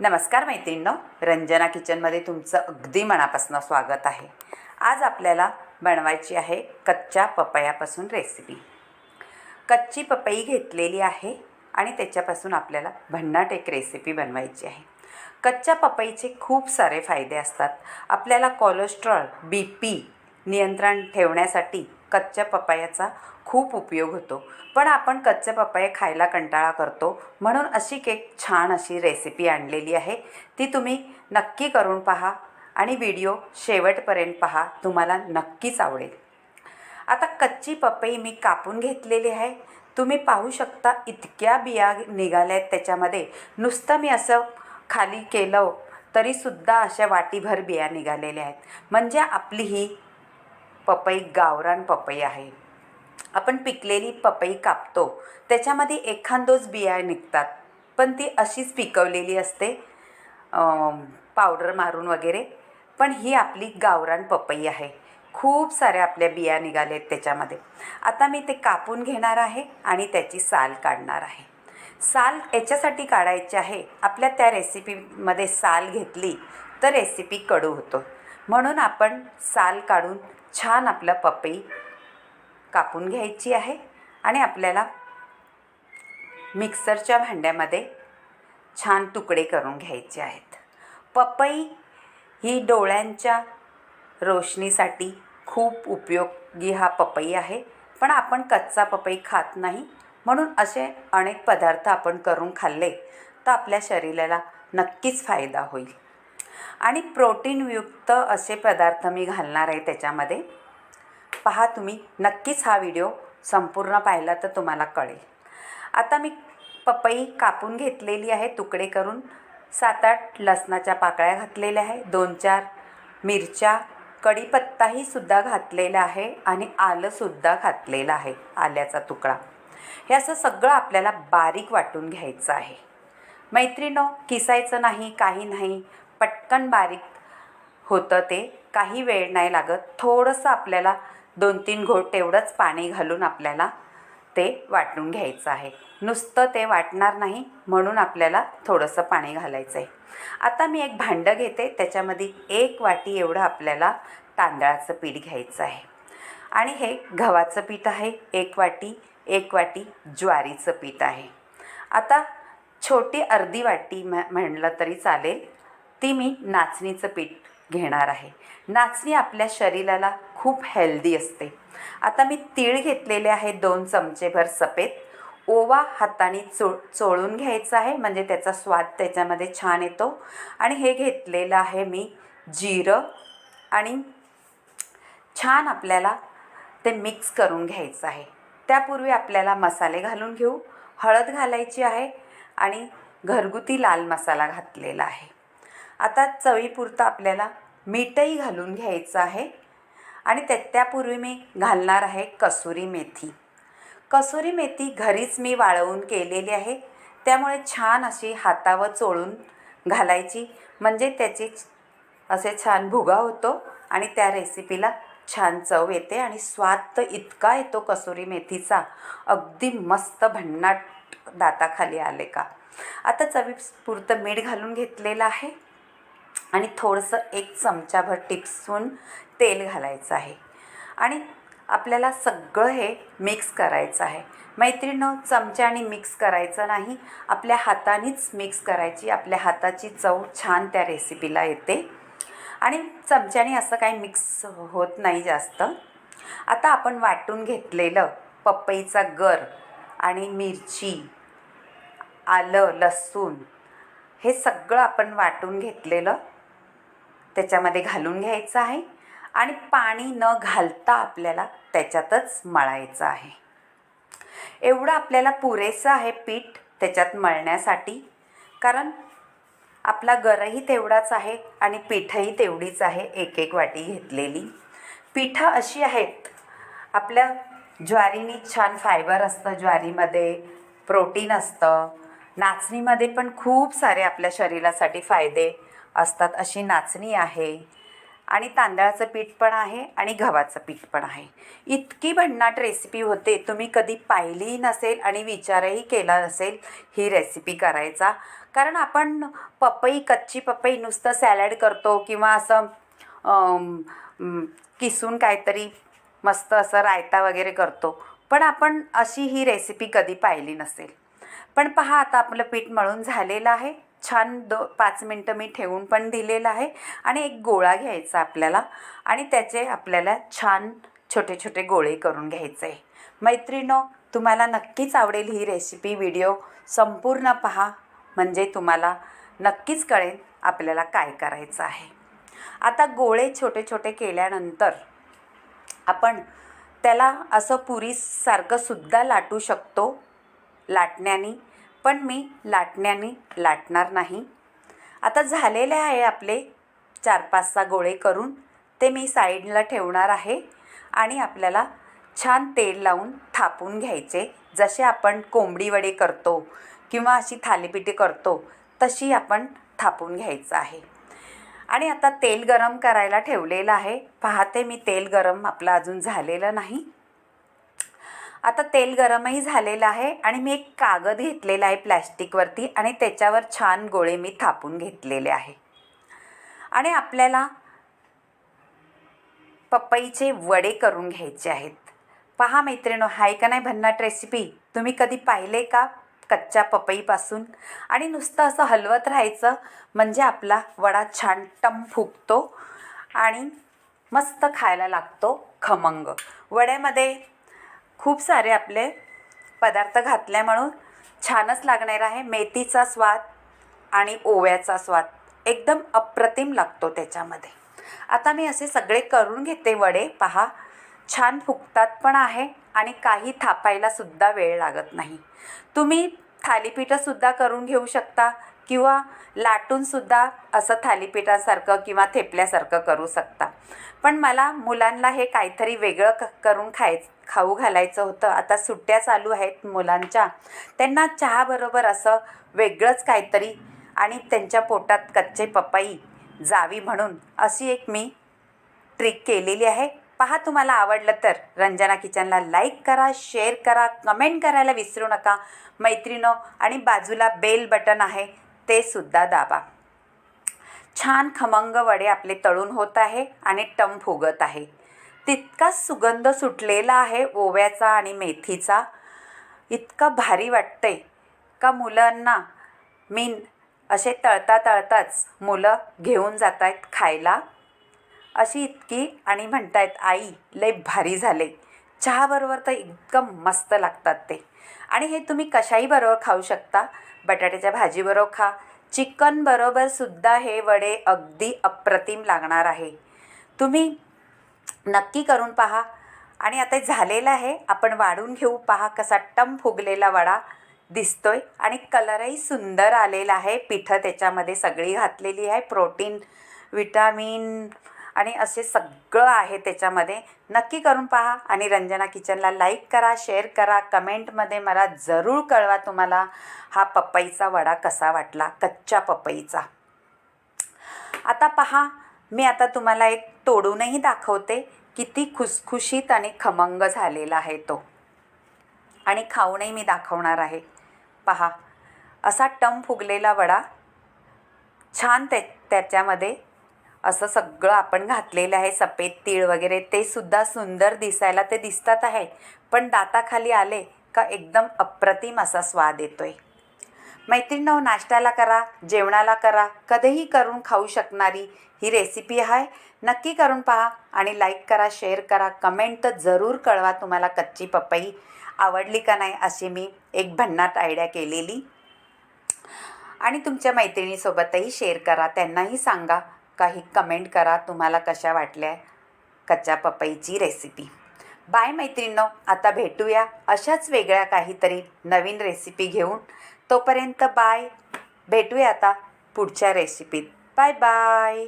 नमस्कार मैत्रिणींनो रंजना किचनमध्ये तुमचं अगदी मनापासून स्वागत आहे. आज आपल्याला बनवायची आहे कच्च्या पपयापासून रेसिपी कच्ची पपई घेतलेली आहे आणि त्याच्यापासून आपल्याला भन्नाट एक रेसिपी बनवायची आहे. कच्च्या पपईचे खूप सारे फायदे असतात. आपल्याला कोलेस्ट्रॉल बी पी नियंत्रण ठेवण्यासाठी कच्च्या पपयाचा खूप उपयोग होतो. पण आपण कच्चे पपाया खायला कंटाळा करतो. म्हणून अशी एक छान अशी रेसिपी आणलेली आहे. ती तुम्ही नक्की करून पहा आणि व्हिडिओ शेवटपर्यंत पहा. तुम्हाला नक्कीच आवडेल. आता कच्ची पपई मी कापून घेतलेली आहे. तुम्ही पाहू शकता इतक्या बिया निघाल्या आहेत त्याच्यामध्ये. नुसतं मी असं खाली केलं तरीसुद्धा अशा वाटीभर बिया निघालेल्या आहेत. म्हणजे आपली ही पपई गावरान पपई आहे. आपण पिकलेली पपई कापतो. त्याच्यामध्ये एखादोच बिया निघतात. पण ती अशीच पिकवलेली असते पावडर मारून वगैरे. पण ही आपली गावरान पपई आहे. खूप साऱ्या आपल्या बिया निघाल्या आहेत त्याच्यामध्ये. आता मी ते कापून घेणार आहे आणि त्याची साल काढणार आहे. साल याच्यासाठी काढायची आहे. आपल्या त्या रेसिपीमध्ये साल घेतली तर रेसिपी कडू होतो. म्हणून आपण साल काढून छान आपलं पपई कापून घ्यायची आहे आणि आपल्याला मिक्सरच्या भांड्यामध्ये छान तुकडे करून घ्यायचे आहेत. पपई ही डोळ्यांच्या रोशनीसाठी खूप उपयोगी हा पपई आहे. पण आपण कच्चा पपई खात नाही म्हणून असे अनेक पदार्थ आपण करून खाल्ले तर आपल्या शरीराला नक्कीच फायदा होईल. आणि प्रोटीनयुक्त असे पदार्थ मी घालणार आहे त्याच्यामध्ये. पहा तुम्ही नक्कीच हा व्हिडिओ संपूर्ण पाहिला तर तुम्हाला कळेल. आता मी पपई कापून घेतलेली आहे तुकडे करून. सात आठ लसणाच्या पाकळ्या घातलेल्या आहे दोन चार मिरच्या कढीपत्ताही सुद्धा घातलेला आहे आणि आलंसुद्धा घातलेलं आहे आल्याचा तुकडा. हे असं सगळं आपल्याला बारीक वाटून घ्यायचं आहे. मैत्रिणो किसायचं नाही काही नाही. पटकन बारीक होतं ते. काही वेळ नाही लागत. थोडंसं आपल्याला दोन तीन घोट तेवढंच पाणी घालून आपल्याला ते वाटून घ्यायचं आहे. नुसतं ते वाटणार नाही म्हणून आपल्याला थोडंसं पाणी घालायचं आहे आता मी एक भांडं घेते. त्याच्यामध्ये एक वाटी एवढं आपल्याला तांदळाचं पीठ घ्यायचं आहे. आणि हे गव्हाचं पीठ आहे. एक वाटी एक वाटी ज्वारीचं पीठ आहे. आता छोटी अर्धी वाटी म म्हणलं तरी चालेल. ती मी नाचणीचं पीठ घेणार आहे. नाचणी आपल्या शरीराला खूप हेल्दी असते. आता मी तीळ घेतलेले आहे दोन चमचेभर सफेद. ओवा हाताने चो चोळून घ्यायचा आहे म्हणजे त्याचा स्वाद त्याच्यामध्ये छान येतो. आणि हे घेतलेलं आहे मी जिरं आणि छान आपल्याला ते मिक्स करून घ्यायचं आहे. त्यापूर्वी आपल्याला मसाले घालून घेऊ. हळद घालायची आहे आणि घरगुती लाल मसाला घातलेला आहे. आता चवीपुरतं आपल्याला मीठही घालून घ्यायचं आहे. आणि त्या त्यापूर्वी मी घालणार आहे कसुरी मेथी. कसुरी मेथी घरीच मी वाळवून केलेली आहे. त्यामुळे छान अशी हातावर चोळून घालायची. म्हणजे त्याची असे छान भुगा होतो आणि त्या रेसिपीला छान चव येते आणि स्वाद तर इतका येतो कसुरी मेथीचा. अगदी मस्त भन्नाट दाताखाली आले का. आता चवीपुरतं मीठ घालून घेतलेलं आहे. आणि थोडंसं एक चमचाभर टिपसून तेल घालायचं आहे. आणि आपल्याला सगळं हे मिक्स करायचं आहे. मैत्रिणं चमच्याने मिक्स करायचं नाही. आपल्या हातानेच मिक्स करायची. आपल्या हाताची चव छान त्या रेसिपीला येते. आणि चमच्याने असं काही मिक्स होत नाही जास्त. आता आपण वाटून घेतलेलं पपईचा गर आणि मिरची आलं लसूण हे सगळं आपण वाटून घेतलेलं त्याच्यामध्ये घालून घ्यायचं आहे आणि पाणी न घालता आपल्याला त्याच्यातच मळायचं आहे. एवढं आपल्याला पुरेसं आहे पीठ त्याच्यात मळण्यासाठी कारण आपला गरही तेवढाच आहे आणि पीठही तेवढीच आहे एक एक वाटी घेतलेली. पिठं अशी आहेत आपल्या ज्वारीनी छान फायबर असतं ज्वारीमध्ये प्रोटीन असतं. नाचणीमध्ये पण खूप सारे आपल्या शरीरासाठी फायदे असतात अशी नाचणी आहे. आणि तांदळाचं पीठ पण आहे आणि गव्हाचं पीठ पण आहे. इतकी भन्नाट रेसिपी होते. तुम्ही कधी पाहिलीही नसेल आणि विचारही केला नसेल ही रेसिपी करायचा. कारण आपण पपई कच्ची पपई नुसतं सॅलड करतो किंवा असं किसून काहीतरी मस्त असं रायता वगैरे करतो. पण आपण अशी ही रेसिपी कधी पाहिली नसेल. पण पहा आता आपलं पीठ मळून झालेलं आहे. छान दो पाच मिनटं मी ठेवून पण दिलेलं आहे आणि एक गोळा घ्यायचा आपल्याला आणि त्याचे आपल्याला छान छोटे छोटे गोळे करून घ्यायचे. आहे मैत्रिणो तुम्हाला नक्कीच आवडेल ही रेसिपी व्हिडिओ संपूर्ण पहा म्हणजे तुम्हाला नक्कीच कळेल आपल्याला काय करायचं आहे. आता गोळे छोटे छोटे केल्यानंतर आपण त्याला असं पुरीसारखं सुद्धा लाटू शकतो लाटण्याने. पण मी लाटण्याने लाटणार नाही. आता झालेले आहे आपले चार पाच सहा गोळे करून. ते मी साईडला ठेवणार आहे आणि आपल्याला छान तेल लावून थापून घ्यायचे. जसे आपण कोंबडी वडे करतो किंवा अशी थालीपीठे करतो तशी आपण थापून घ्यायचं आहे. आणि आता तेल गरम करायला ठेवलेलं आहे. पाहते मी तेल गरम आपलं अजून झालेलं नाही. आता तेल गरमही झालेलं आहे आणि मी एक कागद घेतलेला आहे प्लॅस्टिकवरती आणि त्याच्यावर छान गोळे मी थापून घेतलेले आहे. आणि आपल्याला पपईचे वडे करून घ्यायचे आहेत. पहा मैत्रिणो हाय का नाही भन्नाट रेसिपी तुम्ही कधी पाहिले का कच्च्या पपईपासून? आणि नुसतं असं हलवत राहायचं म्हणजे आपला वडा छान टम फुगतो आणि मस्त खायला लागतो खमंग. वड्यामध्ये खूप सारे आपले पदार्थ घातले म्हणून छानच लागणार आहे. मेथीचा स्वाद आणि ओव्याचा स्वाद एकदम अप्रतिम लागतो त्याच्यामध्ये. आता मी असे सगळे करून घेते वडे. पहा छान फुकतात पण आहे आणि काही थापायलासुद्धा वेळ लागत नाही. तुम्ही थालीपीठंसुद्धा करून घेऊ शकता. किंवा लाटूनसुद्धा असं थालीपीठासारखं किंवा थेपल्यासारखं करू शकता. पण मला मुलांना हे काहीतरी वेगळं क करून खाय खाऊ घालायचं होतं. आता सुट्ट्या चालू आहेत मुलांच्या. त्यांना चहाबरोबर असं वेगळंच काहीतरी आणि त्यांच्या पोटात कच्चे पपई जावी म्हणून अशी एक मी ट्रिक केलेली आहे. पहा तुम्हाला आवडलं तर. रंजना किचनला लाईक करा शेअर करा कमेंट करायला विसरू नका. मैत्रिणो आणि बाजूला बेल बटन आहे. ते सुद्धा दाबा. छान खमंग वडे आपले तळून होत आहे आणि टम फुगत आहे. तितकाच सुगंध सुटलेला आहे ओव्याचा आणि मेथीचा. इतका भारी वाटते का मुलांना मीन असे तळता तळताच मुलं घेऊन जात आहेत खायला? अशी इतकी आणि म्हणतायत आई लय भारी झाले. चहाबरोबर तर इतकं मस्त लागतात ते. आणि हे तुम्ही कशाही बरोबर खाऊ शकता. बटाट्याच्या भाजीबरोबर खा. चिकनबरोबरसुद्धा हे वडे अगदी अप्रतिम लागणार आहे. तुम्ही नक्की करून पहा. आणि आता झालेलं आहे. आपण वाढून घेऊ. पहा कसा टम फुगलेला वडा दिसतोय. आणि कलरही सुंदर आलेला आहे. पिठं त्याच्यामध्ये सगळी घातलेली आहे. प्रोटीन विटामिन आणि असे सगळं आहे त्याच्यामध्ये. नक्की करून पहा आणि रंजना किचनला लाईक करा शेअर करा कमेंटमध्ये मला जरूर कळवा तुम्हाला हा पपईचा वडा कसा वाटला कच्च्या पपईचा. आता पहा मी आता तुम्हाला एक तोडूनही दाखवते किती खुसखुशीत आणि खमंग झालेला आहे तो. आणि खाऊनही मी दाखवणार आहे. पहा असा टम फुगलेला वडा छान त्या त्याच्यामध्ये असं सगळं आपण घातलेलं आहे सफेद तीळ वगैरे ते सुद्धा सुंदर दिसायला ते दिसतात आहे पण दाताखाली आले का एकदम अप्रतिम असा स्वाद येतो आहे मैत्रिणींनो नाश्त्याला करा जेवणाला करा कधीही करून खाऊ शकणारी ही रेसिपी आहे. नक्की करून पहा आणि लाईक करा शेअर करा कमेंट तर जरूर कळवा तुम्हाला कच्ची पपई आवडली का नाही अशी मी एक भन्नाट आयडिया केलेली. आणि तुमच्या मैत्रिणीसोबतही शेअर करा त्यांनाही सांगा. काही कमेंट करा तुम्हाला कशा वाटल्या कच्च्या पपईची रेसिपी बाय मैत्रिणींनो आता भेटूया अशाच वेगळ्या काहीतरी नवीन रेसिपी घेऊन. तोपर्यंत बाय. भेटूया आता पुढच्या रेसिपीत बाय बाय.